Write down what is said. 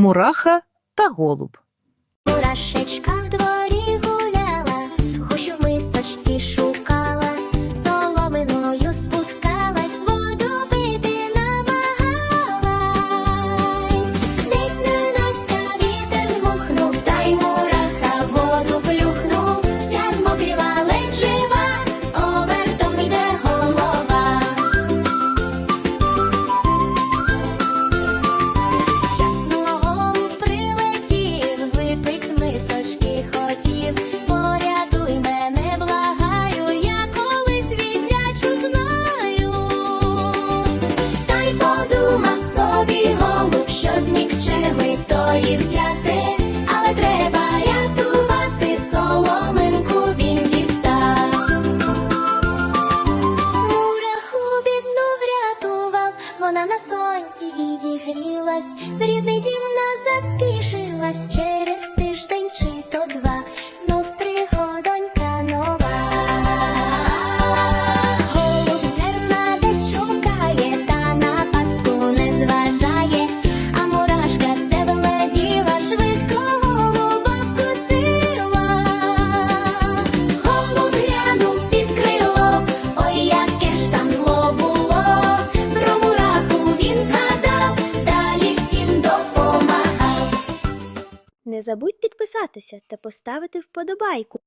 Мураха та голуб. Мурашечка би тої взяти, але треба рятувати соломинку він дістав. Мураху бідну врятував, вона на сонці відігрілась, в рідний дім назад спішилась. Не забудь підписатися та поставити вподобайку.